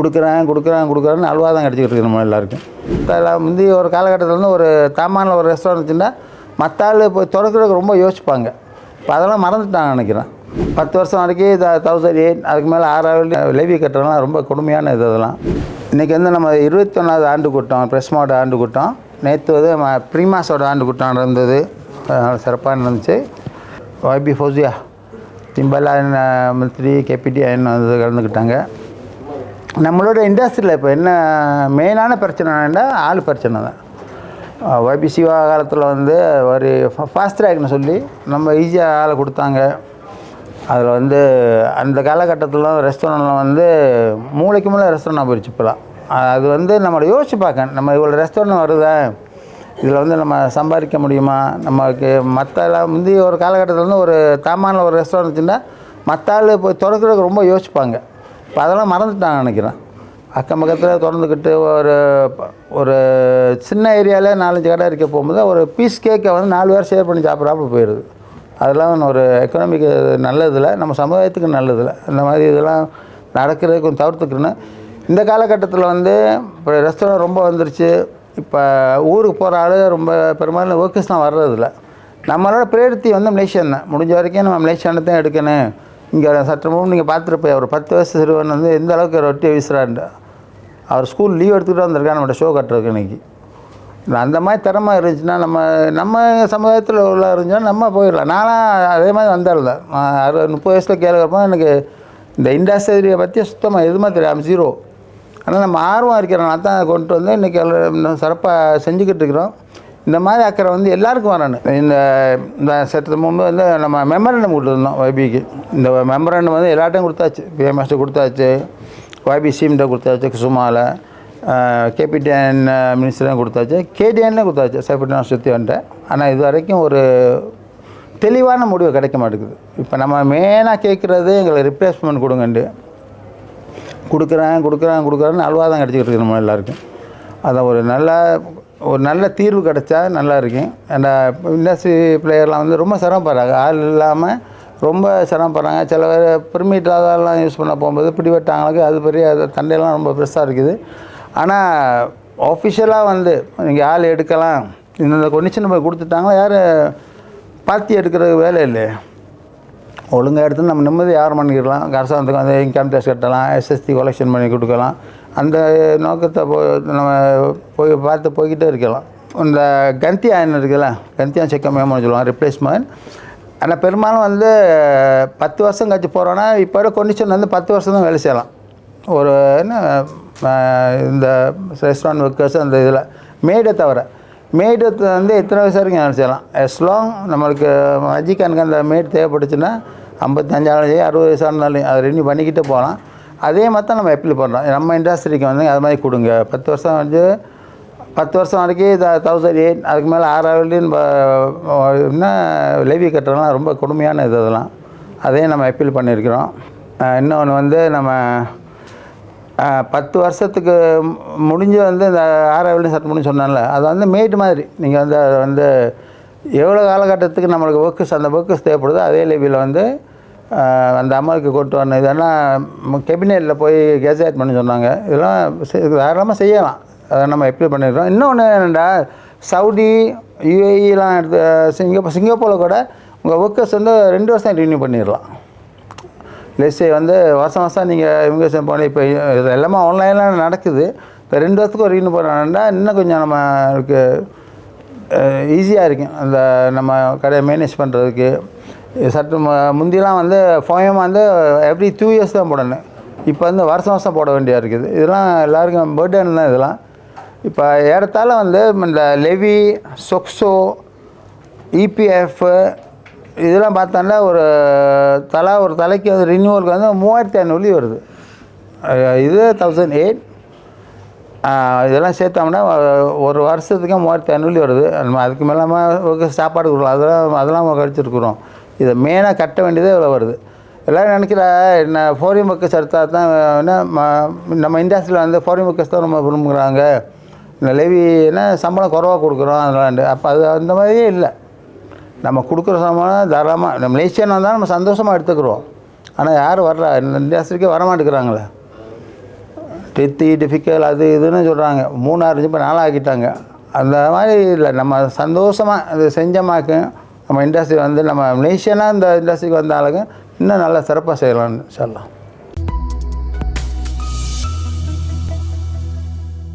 கொடுக்குறேன் கொடுக்குறேன் கொடுக்குறேன்னு அல்வா தான் கிடச்சிக்கிட்டு இருக்கு நம்ம எல்லாருக்கும். முந்தி ஒரு காலகட்டத்தில் வந்து ஒரு தாமானில் ஒரு ரெஸ்டாரண்ட் வச்சுருந்தா மற்ற ஆள் இப்போ திறக்கிறதுக்கு ரொம்ப யோசிப்பாங்க. இப்போ அதெல்லாம் மறந்துட்டாங்க நினைக்கிறேன். பத்து வருஷம் வரைக்கும் த தௌசண்ட் எயிட் அதுக்கு மேலே ஆறாவது லெவி கட்டுறதுலாம் ரொம்ப கொடுமையான இது அதெல்லாம். இன்றைக்கி வந்து நம்ம இருபத்தொன்னாவது ஆண்டு கூட்டம் ப்ரெஸ்மோட ஆண்டு கூட்டம். நேற்று வந்து நம்ம ப்ரீமாஸோட ஆண்டு கூட்டம் நடந்தது. அதனால் சிறப்பாக நடந்துச்சு. ஒய்பி ஃபௌசியா திம்பலா மந்திரி கேபிடி அயன் வந்து கலந்துக்கிட்டாங்க. நம்மளோட இண்டஸ்ட்ரியில் இப்போ என்ன மெயினான பிரச்சனைனா ஆள் பிரச்சனை தான். ஒய்பி சிவா காலத்தில் வந்து ஒரு ஃபாஸ்ட் ட்ராக்னு சொல்லி நம்ம ஈஸியாக ஆளை கொடுத்தாங்க. அதில் வந்து அந்த காலகட்டத்தில் ரெஸ்டாரண்ட்டில் வந்து மூளைக்கு மூளை ரெஸ்டாரண்ட் போயிடுச்சு இப்போலாம் அது வந்து நம்மளை யோசிச்சு பார்க்க நம்ம இவ்வளோ ரெஸ்டாரண்ட் வருதா? இதில் வந்து நம்ம சம்பாதிக்க முடியுமா? நமக்கு மற்ற முந்தைய முந்தி ஒரு காலகட்டத்தில் வந்து ஒரு தாமான ஒரு ரெஸ்டாரண்ட் வச்சுருந்தா மற்ற ஆள் இப்போ திறக்கிறதுக்கு ரொம்ப யோசிப்பாங்க. இப்போ அதெல்லாம் மறந்துட்டாங்க நினைக்கிறேன். அக்கம் பக்கத்தில் திறந்துக்கிட்டு ஒரு ஒரு சின்ன ஏரியாவில் நாலஞ்சு கடை இருக்க போகும்போது ஒரு பீஸ் கேக்கை வந்து நாலு பேர் ஷேர் பண்ணி சாப்பிட்றாப்புல போயிடுது அதெல்லாம் ஒரு எக்கனாமிக்கு நல்லதில்லை நம்ம சமுதாயத்துக்கு நல்லதில்லை இந்த மாதிரி இதெல்லாம் நடக்கிறது கொஞ்சம் தவிர்த்துக்கணும். இந்த காலகட்டத்தில் வந்து இப்போ ரெஸ்டாரண்ட் ரொம்ப வந்துருச்சு. இப்போ ஊருக்கு போகிற ஆள் ரொம்ப பெரும்பாலும் ஒர்க்கர்ஸ்லாம் வர்றதில்ல. நம்மளோட பிரேரிட்டி வந்து மலேசியன் தான். முடிஞ்ச வரைக்கும் நம்ம மலேசியானு தான் எடுக்கணும். இங்கே சற்றமும் நீங்கள் பார்த்துருப்பேன் ஒரு பத்து வயசு சிறுவன் வந்து எந்த அளவுக்கு ரொட்டியை வீசுறாண்டு அவர் ஸ்கூல் லீவ் எடுத்துக்கிட்டு வந்திருக்கான் நம்மகிட்ட ஷோ கட்டுறதுக்கு இன்னைக்கு. அந்த மாதிரி திறமை இருந்துச்சுன்னா நம்ம நம்ம சமுதாயத்தில் உள்ள இருந்துச்சுன்னா நம்ம போயிடலாம். நானும் அதே மாதிரி வந்தால்தான் அறுபது முப்பது வயசில் கேட்குறப்போ எனக்கு இந்த இண்டஸ்ட்ரியை பற்றி சுத்தமாக எதுவுமே தெரியாது. ஜீரோ ஆனால் நம்ம ஆர்வம் இருக்கிறனால தான் கொண்டு வந்து இன்றைக்கி சிறப்பாக செஞ்சுக்கிட்டு இருக்கிறோம். இந்த மாதிரி அக்கறை வந்து எல்லாருக்கும் வரணும். இந்த இந்த சற்று முன்பு வந்து நம்ம மெமரண்டம் கொடுத்துருந்தோம் வைபிக்கு இந்த மெமரண்டம் வந்து எல்லாட்டையும் கொடுத்தாச்சு. பிஎம்எஸ்ட்டு கொடுத்தாச்சு வைபி சிம்கிட்ட கொடுத்தாச்சு குசுமாவில் கேபிடிஎன் மினிஸ்டரும் கொடுத்தாச்சு. கேடிஎன்லேயும் கொடுத்தாச்சு சைபிடிஎன் சுற்றி வந்துட்டேன் ஆனால் இது வரைக்கும் ஒரு தெளிவான முடிவு கிடைக்க மாட்டேங்குது. இப்போ நம்ம மெயினாக கேட்குறது எங்களை ரிப்ளேஸ்மெண்ட் கொடுங்கண்டு. கொடுக்குறேன் கொடுக்குறேன் கொடுக்குறேன்னு அல்வா தான் கிடச்சிக்கிட்டு இருக்கு நம்ம எல்லாருக்கும். அதான் ஒரு நல்ல ஒரு நல்ல தீர்வு கிடைச்சா நல்லா இருக்கும். ஏன்னா இண்டஸ்ட்ரி பிளேயர்லாம் வந்து ரொம்ப சிரமப்படுறாங்க ஆள் இல்லாமல் ரொம்ப சிரமப்படுறாங்க சில பேர் பெர்மிட் அதெல்லாம் யூஸ் பண்ண போகும்போது பிடிபட்டாங்களுக்கு அது பெரிய அது தண்டையெல்லாம் ரொம்ப பெருசாக இருக்குது. ஆனால் ஆஃபிஷியலாக வந்து நீங்கள் ஆள் எடுக்கலாம். இந்தந்த கொண்டிஷன் போய் கொடுத்துட்டாங்களா? யார்? பார்த்தி எடுக்கிறது வேலை இல்லை ஒழுங்காக எடுத்து நம்ம நிம்மதி யார் பண்ணிக்கலாம். அரசாங்கத்துக்கு வந்து இன்கம் டேக்ஸ் கட்டலாம். எஸ்எஸ்டி கொலெக்ஷன் பண்ணி கொடுக்கலாம். அந்த நோக்கத்தை போ நம்ம போய் பார்த்து போய்கிட்டே இருக்கலாம். இந்த கந்தியாயன் இருக்குல்ல கந்தியான் செக்கமேமோன்னு சொல்லுவாங்க ரிப்ளேஸ்மெண்ட் ஆனால் பெரும்பாலும் வந்து பத்து வருஷம் கழிச்சு போகிறோன்னா இப்போ கொண்டிஷன் வந்து பத்து வருஷம் தான் வேலை செய்யலாம். ஒரு என்ன இந்த ரெஸ்டாரண்ட் ஒர்க்கர்ஸ் அந்த இதில் மேடை தவிர மேடு வந்து எத்தனை வயசு வரைக்கும் வேலை செய்யலாம்? எஸ்லாங் நம்மளுக்கு மஜிக்கானுக்கு அந்த மேட் தேவைப்பட்டுச்சுன்னா ஐம்பத்தஞ்சாவது அறுபது வயசாக இருந்தாலும் அதை ரெனியூ பண்ணிக்கிட்டு போகலாம். அதே மாதிரி தான் நம்ம அப்ளை பண்ணுறோம் நம்ம இண்டஸ்ட்ரிக்கு வந்து அது மாதிரி கொடுங்க. பத்து வருஷம் வந்து பத்து வருஷம் வரைக்கும் த தௌசண்ட் எயிட் அதுக்கு மேலே ஆறாவதுலேயும் என்ன லெவி கட்டுறதுலாம் ரொம்ப கொடுமையான இது அதெல்லாம். அதையும் நம்ம அப்பீல் பண்ணியிருக்கிறோம். இன்னொன்று வந்து நம்ம பத்து வருஷத்துக்கு முடிஞ்சு வந்து இந்த ஆறாவது சட்டம் முடிஞ்சு சொன்னால அது வந்து மேட் மாதிரி. நீங்கள் வந்து அதை வந்து எவ்வளோ காலகட்டத்துக்கு நம்மளுக்கு ஒர்க்கஸ் அந்த ஒர்க்கஸ் தேவைப்படுதோ அதே லெவியில் வந்து அந்த அம்மாவுக்கு கொண்டு வரணும். இதெல்லாம் கெபினெட்டில் போய் கெசேட் பண்ண சொன்னாங்க. இதெல்லாம் தாராளமாக செய்யலாம். அதை நம்ம எப்படி பண்ணிடுறோம் இன்னொன்று என்னென்னா சவுதி யூஏஇலாம் எடுத்து சிங்கப்பூர் சிங்கப்பூரில் கூட உங்கள் ஒர்க்கர்ஸ் வந்து ரெண்டு வருஷம் ரினியூ பண்ணிடலாம். லெஸ்ஸே வந்து வருஷம் வருஷம் நீங்கள் இமிகிரேஷன் போன இப்போ இது எல்லாமே ஆன்லைனில் நடக்குது. இப்போ ரெண்டு வருஷத்துக்கு ஒரு ரினியூ பண்ணுறாங்கன்னா இன்னும் கொஞ்சம் நம்மளுக்கு ஈஸியாக இருக்கும். அந்த நம்ம கடையை மேனேஜ் பண்ணுறதுக்கு சற்று முந்திலாம் வந்து ஃபோயம் வந்து எவ்ரி டூ இயர்ஸ் தான் போடணும். இப்போ வந்து வருஷம் வருஷம் போட வேண்டியதாக இருக்குது. இதெல்லாம் எல்லாருக்கும் பேர்டன் தான் இதெல்லாம். இப்போ ஏறத்தாழ வந்து இந்த லெவி சொக்ஸோ இபிஎஃப் இதெல்லாம் பார்த்தோன்னா ஒரு தலா ஒரு தலைக்கு வந்து ரினியூவலுக்கு வந்து மூவாயிரத்தி ஐநூறு வருது. இது தௌசண்ட் எயிட் இதெல்லாம் சேர்த்தோம்னா ஒரு வருஷத்துக்கு மூவாயிரத்தி ஐநூறு வருது. நம்ம அதுக்கு மேலாமல் சாப்பாடு கொடுக்கலாம். அதெல்லாம் அதெல்லாம் கழிச்சிருக்குறோம். இதை மெயினாக கட்ட வேண்டியதே இவ்வளோ வருது. எல்லோரும் நினைக்கிற என்ன ஃபோரியம் ஒர்க்கர்ஸ் எடுத்தால் தான் என்ன ம- நம்ம இண்டஸ்ட்ரியில் வந்து ஃபோரியம் ஒர்க்கர்ஸ் தான் ரொம்ப விரும்புகிறாங்க. இந்த லெவி என்ன சம்பளம் குறவாக கொடுக்குறோம் அதெல்லாம் அப்போ அது அந்த மாதிரியே இல்லை. நம்ம கொடுக்குற சம்பளம் தாராளமாக நம்ம மலேசியன் வந்தால் நம்ம சந்தோஷமாக எடுத்துக்கிறோம். ஆனால் யாரும் வர்றா இந்த இண்டஸ்ட்ரிக்கே வரமாட்டேங்கிறாங்களே. டெத்தி டிஃபிக்கல் அது இதுன்னு சொல்கிறாங்க மூணாறு இப்போ இப்போ நாளாக்கிட்டாங்க அந்த மாதிரி இல்லை நம்ம சந்தோஷமாக அது செஞ்சமாக்கும் நம்ம இண்டஸ்ட்ரி வந்து நம்ம நேஷனாக இந்த இண்டஸ்ட்ரிக்கு வந்தாலும் இன்னும் நல்லா சிறப்பாக செய்யலாம்னு சொல்லலாம்.